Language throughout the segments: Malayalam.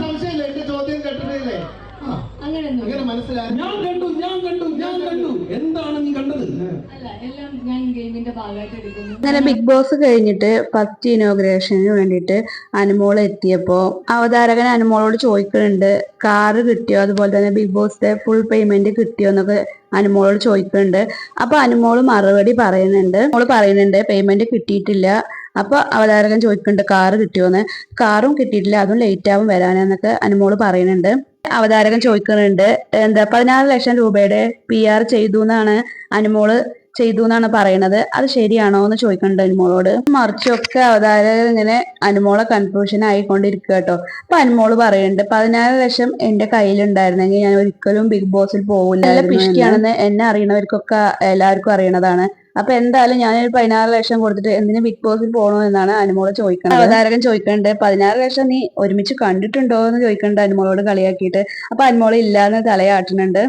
സംശയമില്ല എന്റെ ചോദ്യം കേട്ടിട്ടില്ലേ? അങ്ങനെ മനസ്സിലായി. ഞാൻ കണ്ടു ഞാൻ കണ്ടു ഞാൻ കണ്ടു. എന്താണ് നീ കണ്ടത്? അല്ല എല്ലാം ഞാൻ ഗെയിമിന്റെ ഭാഗമായിട്ട് എടുക്കുന്നു. അങ്ങനെ ബിഗ് ബോസ് കഴിഞ്ഞിട്ട് ഫസ്റ്റ് ഇനോഗ്രേഷന് വേണ്ടിയിട്ട് അനുമോൾ എത്തിയപ്പോൾ അവതാരകൻ അനുമോളോട് ചോദിക്കുന്നുണ്ട് കാറ് കിട്ടിയോ? അതുപോലെ തന്നെ ബിഗ് ബോസിന്റെ ഫുൾ പേയ്മെന്റ് കിട്ടിയോ എന്നൊക്കെ അനുമോളോട് ചോദിക്കുന്നുണ്ട്. അപ്പൊ അനുമോൾ മറുപടി പറയുന്നുണ്ട്. മോൾ പറയുന്നുണ്ട് പേയ്മെന്റ് കിട്ടിയിട്ടില്ല. അപ്പൊ അവതാരകൻ ചോദിക്കുന്നുണ്ട് കാറ് കിട്ടിയോന്ന്? കാറും കിട്ടിയിട്ടില്ല അതും ലേറ്റ് ആവും വരാനെന്നൊക്കെ അനുമോൾ പറയുന്നുണ്ട്. അവതാരകൻ ചോദിക്കുന്നുണ്ട് എന്താ പതിനാറ് ലക്ഷം രൂപയുടെ പി ആർ ചെയ്തു എന്നാണ് അനുമോൾ ചെയ്തു എന്നാണ് പറയണത്. അത് ശരിയാണോ എന്ന് ചോദിക്കണ്ടോ അനുമോളോട്. മറിച്ചൊക്കെ അവതാരകർ ഇങ്ങനെ അനുമോളെ കൺഫ്യൂഷൻ ആയിക്കൊണ്ടിരിക്കുക കേട്ടോ. അപ്പൊ അനുമോൾ പറയുന്നുണ്ട് പതിനാറ് ലക്ഷം എന്റെ കയ്യിലുണ്ടായിരുന്നെങ്കിൽ ഞാൻ ഒരിക്കലും ബിഗ് ബോസിൽ പോകില്ല നല്ല പിഷ്ടിയാണെന്ന് എന്നെ അറിയണവർക്കൊക്കെ എല്ലാവർക്കും അറിയണതാണ്. അപ്പൊ എന്തായാലും ഞാനൊരു പതിനാറ് ലക്ഷം കൊടുത്തിട്ട് എന്തിനു ബിഗ് ബോസിൽ പോകണോ എന്നാണ് അനുമോൾ ചോദിക്കുന്നത് അവതാരകൻ ചോദിക്കേണ്ടത് പതിനാറ് ലക്ഷം നീ ഒരുമിച്ച് കണ്ടിട്ടുണ്ടോ? എന്ന് ചോദിക്കണ്ട അനുമോളോട് കളിയാക്കിയിട്ട്. അപ്പൊ അനുമോൾ ഇല്ലാന്ന് തലയാട്ടുന്നുണ്ട്.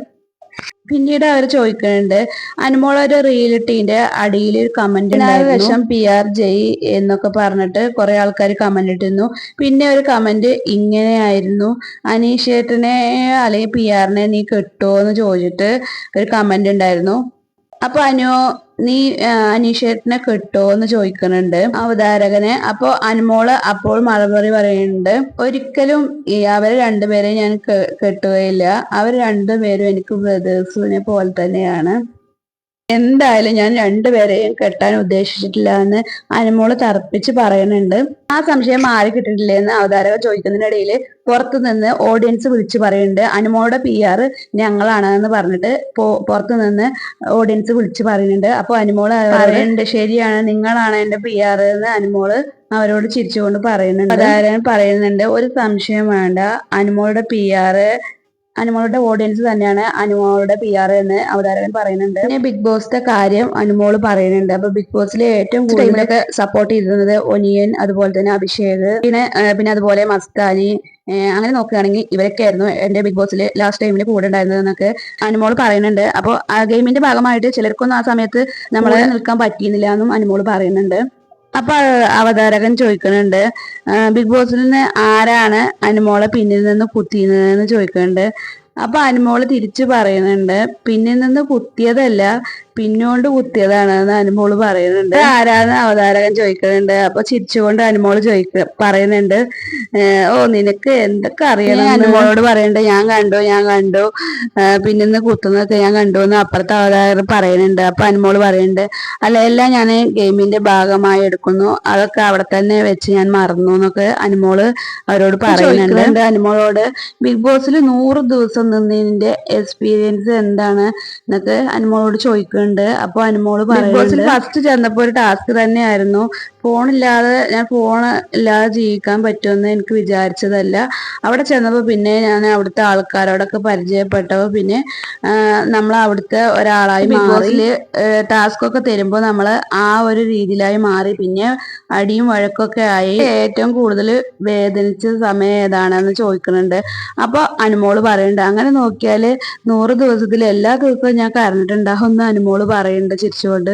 പിന്നീട് അവർ ചോദിക്കുന്നുണ്ട് അനുമോൾ ഒരു റീലിട്ടീന്റെ അടിയിൽ ഒരു കമന്റ് ലക്ഷം പി ആർ ജെയ് എന്നൊക്കെ പറഞ്ഞിട്ട് കുറെ ആൾക്കാർ കമന്റ് ഇട്ടിരുന്നു. പിന്നെ ഒരു കമന്റ് ഇങ്ങനെയായിരുന്നു അനീഷേട്ടനെ അല്ലെങ്കിൽ പി ആറിനെ നീ കിട്ടുമോ എന്ന് ചോദിച്ചിട്ട് ഒരു കമന്റ് ഉണ്ടായിരുന്നു. അപ്പൊ അനു നീ അനീഷേട്ടനെ കിട്ടോ എന്ന് ചോദിക്കുന്നുണ്ട് അവതാരകനെ. അപ്പൊ അനുമോൾ അപ്പോൾ മറുപടി പറയുന്നുണ്ട് ഒരിക്കലും അവരെ രണ്ടുപേരെയും ഞാൻ കെട്ടുകയില്ല. അവർ രണ്ടുപേരും എനിക്ക് ബ്രദേഴ്സിനെ പോലെ തന്നെയാണ്. എന്തായാലും ഞാൻ രണ്ടുപേരെയും കെട്ടാൻ ഉദ്ദേശിച്ചിട്ടില്ല എന്ന് അനുമോൾ തറപ്പിച്ച് പറയുന്നുണ്ട്. ആ സംശയം മാറി കിട്ടിയിട്ടില്ല എന്ന് അവതാരക ചോദിക്കുന്നതിനിടയിൽ പുറത്തുനിന്ന് ഓഡിയൻസ് വിളിച്ചു പറയുന്നുണ്ട്. അനുമോളുടെ പി ആർ ഞങ്ങളാണ് എന്ന് പറഞ്ഞിട്ട് പുറത്തുനിന്ന് പുറത്തു നിന്ന് ഓഡിയൻസ് വിളിച്ചു പറയുന്നുണ്ട്. അപ്പൊ അനുമോൾ പറയുന്നുണ്ട്. ശരിയാണ് നിങ്ങളാണ് എന്റെ പി ആർ എന്ന് അനുമോൾ അവരോട് ചിരിച്ചുകൊണ്ട് പറയുന്നുണ്ട്. അവതാരകൻ പറയുന്നുണ്ട്. ഒരു സംശയം വേണ്ട. അനുമോളുടെ പി ആർ അനുമോളുടെ ഓഡിയൻസ് തന്നെയാണ് അനുമോളുടെ പി ആർ എന്ന് അവതാരകൻ പറയുന്നുണ്ട്. പിന്നെ ബിഗ് ബോസിന്റെ കാര്യം അനുമോൾ പറയുന്നുണ്ട്. അപ്പൊ ബിഗ് ബോസിലെ ഏറ്റവും കൂടുതൽ സപ്പോർട്ട് ചെയ്തിരുന്നത് ഒനിയൻ അതുപോലെ തന്നെ അഭിഷേക് പിന്നെ പിന്നെ അതുപോലെ മസ്താനി അങ്ങനെ നോക്കുകയാണെങ്കിൽ ഇവരൊക്കെ ആയിരുന്നു എന്റെ ബിഗ് ബോസിൽ ലാസ്റ്റ് ടൈമിൽ കൂടെ ഉണ്ടായിരുന്നത് എന്നൊക്കെ അനുമോൾ പറയുന്നുണ്ട്. അപ്പോൾ ആ ഗെയിമിന്റെ ഭാഗമായിട്ട് ചിലർക്കൊന്നും ആ സമയത്ത് നമ്മളെ നിൽക്കാൻ പറ്റിയിരുന്നില്ല എന്നും അനുമോൾ പറയുന്നുണ്ട്. അപ്പൊ അവതാരകൻ ചോദിക്കുന്നുണ്ട് ബിഗ് ബോസിൽ നിന്ന് ആരാണ് അനുമോളെ പിന്നിൽ നിന്ന് കുത്തിയെന്ന് ചോദിക്കുന്നുണ്ട്. അപ്പൊ അനുമോൾ തിരിച്ചു പറയുന്നുണ്ട് പിന്നിൽ നിന്ന് കുത്തിയതല്ല പിന്നോണ്ട് കുത്തിയതാണ് എന്ന് അനുമോൾ പറയുന്നുണ്ട്. ആരാന്ന് അവതാരകൻ ചോദിക്കുന്നുണ്ട്. അപ്പൊ ചിരിച്ചുകൊണ്ട് അനുമോൾ ചോദിക്ക പറയുന്നുണ്ട് ഓ നിനക്ക് എന്തൊക്കെ അറിയണം അനുമോളോട് പറയുന്നുണ്ട്. ഞാൻ കണ്ടു ഞാൻ കണ്ടു. പിന്നെ ഇന്ന് കുത്തുന്നതൊക്കെ ഞാൻ കണ്ടു എന്ന് അപ്പുറത്തെ അവതാരകർ പറയുന്നുണ്ട്. അപ്പൊ അനുമോൾ പറയുന്നുണ്ട് അല്ല എല്ലാം ഞാൻ ഗെയിമിന്റെ ഭാഗമായി എടുക്കുന്നു. അതൊക്കെ അവിടെ തന്നെ വെച്ച് ഞാൻ മറന്നു എന്നൊക്കെ അനുമോൾ അവരോട് പറയുന്നുണ്ട്. അനുമോളോട് ബിഗ് ബോസിൽ നൂറ് ദിവസം നിന്നതിന്റെ എക്സ്പീരിയൻസ് എന്താണ് എന്നൊക്കെ അനുമോളോട് ചോദിക്കുന്നുണ്ട് അപ്പൊ അനുമോൾ പറയുന്നത് ഫസ്റ്റ് ചെന്നപ്പോ ഒരു ടാസ്ക് തന്നെയായിരുന്നു. ഫോണില്ലാതെ ഞാൻ ഫോൺ ഇല്ലാതെ ജീവിക്കാൻ പറ്റുമെന്ന് എനിക്ക് വിചാരിച്ചതല്ല. അവിടെ ചെന്നപ്പോൾ പിന്നെ ഞാൻ അവിടുത്തെ ആൾക്കാരോടൊക്കെ പരിചയപ്പെട്ടപ്പോൾ പിന്നെ നമ്മൾ അവിടുത്തെ ഒരാളായി മാറി. ടാസ്ക് ഒക്കെ തരുമ്പോൾ നമ്മൾ ആ ഒരു രീതിയിലായി മാറി. പിന്നെ അടിയും വഴക്കൊക്കെ ആയി. ഏറ്റവും കൂടുതൽ വേദനിച്ച സമയം ഏതാണെന്ന് ചോദിക്കുന്നുണ്ട്. അപ്പൊ അനുമോൾ പറയുന്നുണ്ട് അങ്ങനെ നോക്കിയാൽ നൂറ് ദിവസത്തിൽ എല്ലാ ദിവസവും ഞാൻ കരഞ്ഞിട്ടുണ്ടാവും എന്ന് അനുമോൾ പറയുന്നുണ്ട് ചിരിച്ചുകൊണ്ട്